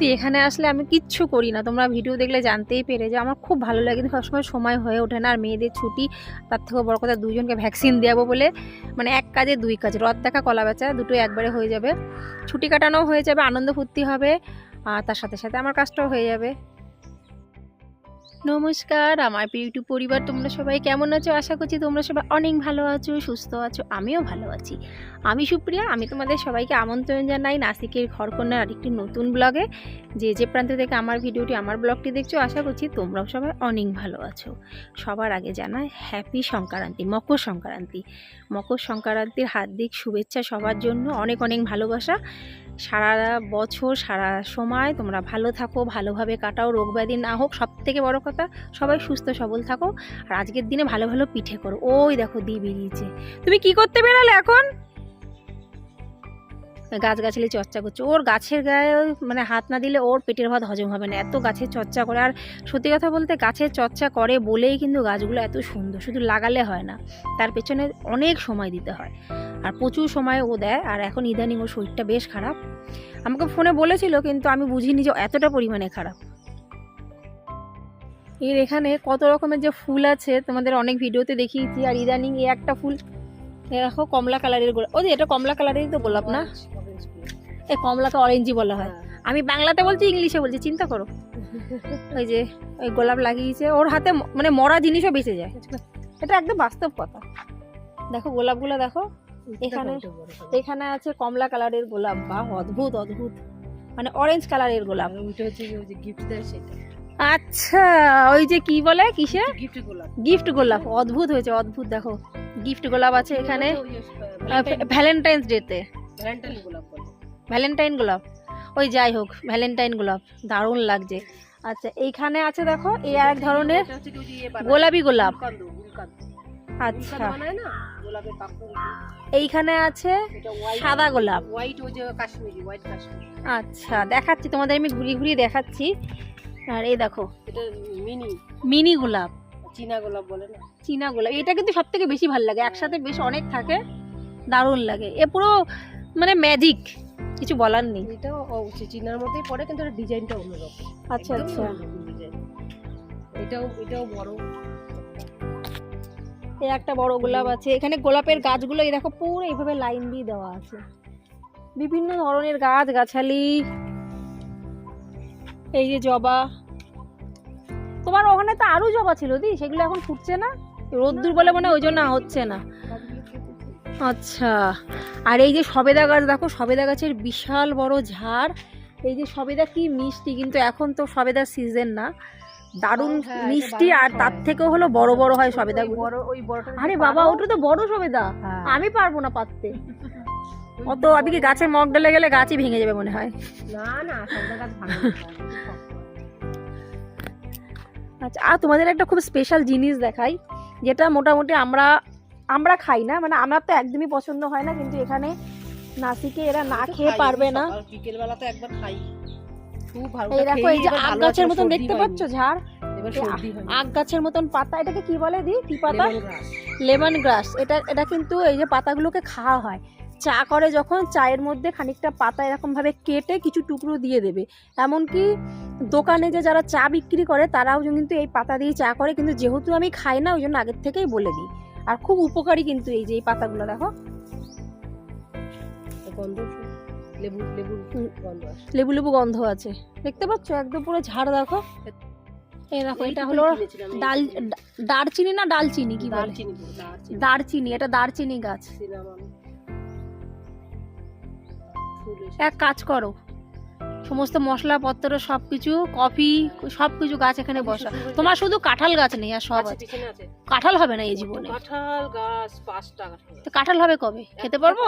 সত্যি এখানে আসলে আমি কিচ্ছু করি না। তোমরা ভিডিও দেখলে জানতেই পেরে যে আমার খুব ভালো লাগে। কিন্তু সবসময় সময় হয়ে ওঠে না। আর মেয়েদের ছুটি তার থেকেও বড় কথা দুজনকে ভ্যাকসিন দেওয়াবো বলে মানে এক কাজে দুই কাজ। রথ দেখা কলা বেচা দুটো একবারে হয়ে যাবে। ছুটি কাটানো হয়ে যাবে আনন্দ ফুর্তি হবে আর তার সাথে সাথে আমার কাজটাও হয়ে যাবে। নমস্কার, আমার ইউটিউব পরিবার, তোমরা সবাই কেমন আছো? আশা করছি তোমরা সবাই অনেক ভালো আছো, সুস্থ আছো, আমিও ভালো আছি। আমি সুপ্রিয়া, আমি তোমাদের সবাইকে আমন্ত্রণ জানাই নাসিকের ঘরকন্যার আরেকটি নতুন ব্লগে। যে যে প্রান্ত থেকে আমার ভিডিওটি, আমার ব্লগটি দেখছ, আশা করছি তোমরাও সবাই অনেক ভালো আছো। সবার আগে জানাই হ্যাপি সংক্রান্তি, মকর সংক্রান্তি। মকর সংক্রান্তির হার্দিক শুভেচ্ছা সবার জন্য, অনেক অনেক ভালোবাসা। সারা বছর, সারা সময় তোমরা ভালো থাকো, ভালোভাবে কাটাও, রোগ ব্যাধি না হোক সব থেকে বড় কথা সবাই সুস্থ, সবল থাকো। আর আজকের দিনে ভালো ভালো পিঠে করো। ওই দেখো দিয়ে বেরিয়েছে তুমি কি করতে বেরালে এখন? গাছগাছালি চর্চা করছে। ওর গাছের গায়ে মানে হাত না দিলে ওর পেটের ভাত হজম হবে না। এত গাছের চর্চা করে। আর সত্যি কথা বলতে গাছের চর্চা করে বলেই কিন্তু গাছগুলো এত সুন্দর, শুধু লাগালে হয় না। তার পেছনে অনেক সময় দিতে হয়। আর প্রচুর সময় ও দেয়। আর এখন ইদানিং ওর শরীরটা বেশ খারাপ। আমাকে ফোনে বলেছিল, কিন্তু আমি বুঝিনি যে এতটা পরিমাণে খারাপ। এর এখানে কত রকমের যে ফুল আছে তোমাদের অনেক ভিডিওতে দেখিয়েছি। আর ইদানিং এই একটা ফুল দেখো কমলা কালারের গোলাপ ও যে এটা কমলা কালারেরই তো গোলাপ না? এই কমলাকে অরেঞ্জই বলা হয়। আমি বাংলাতে বলছি ইংলিশে বলছি চিন্তা করো। ওই যে ওই গোলাপ লাগিয়েছে। ওর হাতে মানে মরা জিনিসও বেঁচে যায়। এটা একদম বাস্তব কথা। দেখো গোলাপগুলো দেখো। এখানে এখানে আছে কমলা কালারের গোলাপ। বা অদ্ভুত অদ্ভুত। মানে অরেঞ্জ কালারের গোলাপ। ওইটা হচ্ছে ওই যে গিফট দেয় সেটা। আচ্ছা ওই যে কি বলে কিসে? গিফট গোলাপ। গিফট গোলাপ। অদ্ভুত হয়েছে অদ্ভুত দেখো। গিফট গোলাপ আছে এখানে। ভ্যালেন্টাইন্স ডেতে ভ্যালেন্টাইন গোলাপ ভ্যালেন্টাইন গোলাপ। ওই যাই হোক ভ্যালেন্টাইন গোলাপ। দারুণ লাগছে। আচ্ছা এইখানে আছে দেখো এই আর এক ধরনের গোলাপি গোলাপ। আচ্ছা। এইখানে আছে সাদা গোলাপ। হোয়াইট ওই যে কাশ্মীরি হোয়াইট কাশ্মীরি। আচ্ছা দেখাচ্ছি তোমাদের আমি ঘুরিয়ে ঘুরিয়ে দেখাচ্ছি। আর এই দেখো। এটা মিনি মিনি গোলাপ। চীনা গোলাপ বলে না? চীনা গোলাপ এটা কিন্তু সব থেকে বেশি ভালো লাগে। একসাথে বেশ অনেক থাকে দারুণ লাগে। এ পুরো মানে ম্যাজিক কিছু বলার নেই। এটাও অবশ্যই চীনার মধ্যেই পড়ে কিন্তু এটা ডিজাইনটা অন্যরকম। আচ্ছা আচ্ছা। এটাও এটাও বড়। এই একটা বড় গোলাপ আছে। এখানে গোলাপের গাছগুলো এই দেখো পুরো এইভাবে লাইন দিয়ে দেওয়া আছে। বিভিন্ন ধরনের গাছ গাছালি এই যে জবা। ওখানে তো আরও জবা ছিল দি সেগুলো এখন ফুটছে না? রোদ্দুর বলে মনে হয় ওই জন্য হচ্ছে না। আচ্ছা আর এই যে সবেদা গাছ দেখো সবেদা গাছের বিশাল বড় ঝাড়। এই যে সবেদা কি মিষ্টি কিন্তু এখন তো সবেদার সিজন না। দারুণ হ্যাঁ, মিষ্টি আর তার থেকেও হলো বড় বড় হয় সবেদা বড় ওই বড়টা আরে বাবা ওটা তো বড় সবেদা। হ্যাঁ। আমি পারব না পাততে অত আমি কি গাছের মগ ডালে গেলে গাছই ভেঙে যাবে মনে হয়? না না গাছ আচ্ছা আর তোমাদের একটা খুব স্পেশাল জিনিস দেখাই যেটা মোটামুটি আমরা আমরা খাই না মানে আমার তো একদমই পছন্দ হয় না কিন্তু এখানে নাসিকে এরা না খেয়ে পারবে না। বিকেল বেলা তো একবার খাই। এই দেখো এই যে আগ গাছের মতন দেখতে পাচ্ছ ঝাড়? আগ গাছের মতন পাতা এটাকে কি বলে দি? কি পাতা? লেমন গ্রাস এটা এটা কিন্তু এই যে পাতাগুলোকে খাওয়া হয়। চা করে যখন চায়ের মধ্যে খানিকটা পাতা এরকমভাবে কেটে কিছু টুকরো দিয়ে দেবে। এমনকি দোকানে যে যারা চা বিক্রি করে তারাও কিন্তু এই পাতা দিয়ে চা করে কিন্তু যেহেতু আমি খাই না ওই জন্য আগের থেকেই বলে দিই। আর খুব উপকারী কিন্তু এই যে এই পাতাগুলো দেখো। লেবু লেবু গন্ধ লেবু লেবু গন্ধ আছে। দেখতে পাচ্ছ? একদম পুরো ঝাড় দেখো। এই দেখো এটা হলো ডাল দারচিনি না ডালচিনি কি বলে? দারচিনি এটা দারচিনি গাছ। এক কাজ করো। সমস্ত মশলাপত্র সব কিছু কফি সব কিছু গাছ এখানে বসা। তোমার শুধু কাঁঠাল গাছ নেই আর সব আছে, আছে। কাঁঠাল হবে না এই জীবনে। কাঁঠাল গাছ পাঁচটা কাঁঠাল তো কাঁঠাল হবে কবে? খেতে পারব?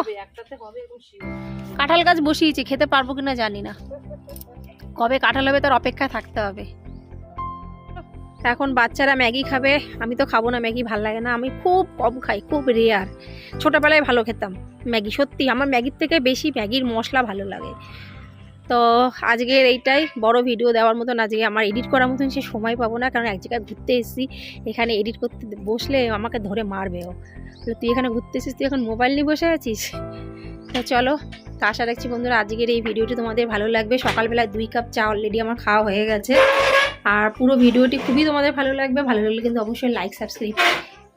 কাঁঠাল গাছ বসিয়েছি খেতে পারব কিনা জানি না। কবে কাঁঠাল হবে তার অপেক্ষায় থাকতে হবে। এখন বাচ্চারা ম্যাগি খাবে, আমি তো খাব না ম্যাগি, ভালো লাগে না। আমি খুব কম খাই, খুব রেয়ার ছোটোবেলায় ভালো খেতাম ম্যাগি, সত্যি। আমার ম্যাগির থেকে বেশি ম্যাগির মশলা ভালো লাগে। তো আজকের এইটাই বড় ভিডিও দেওয়ার মতন। আজকে আমার এডিট করার মতন সে সময় পাবো না, কারণ এক জায়গায় ঘুরতে এসেছি। এখানে এডিট করতে বসলে আমাকে ধরে মারবে ও। তুই এখানে ঘুরতে এসেছিস, তুই এখন মোবাইল নিয়ে বসে আছিস? তো চলো, তা আশা রাখছি বন্ধুরা, আজকের এই ভিডিওটি তোমাদের ভালো লাগবে। সকালবেলা দুই কাপ চা অলরেডি আমার খাওয়া হয়ে গেছে। আর পুরো ভিডিওটি খুবই তোমাদের ভালো লাগবে। ভালো লাগলে কিন্তু অবশ্যই লাইক সাবস্ক্রাইব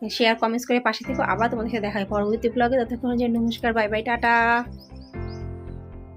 শেয়ার কমেন্টস করে পাশে থেকে আবার তোমাদের সাথে দেখা হয়। পরবর্তী ব্লগে ততক্ষণ যে নমস্কার বাই বাই টাটা।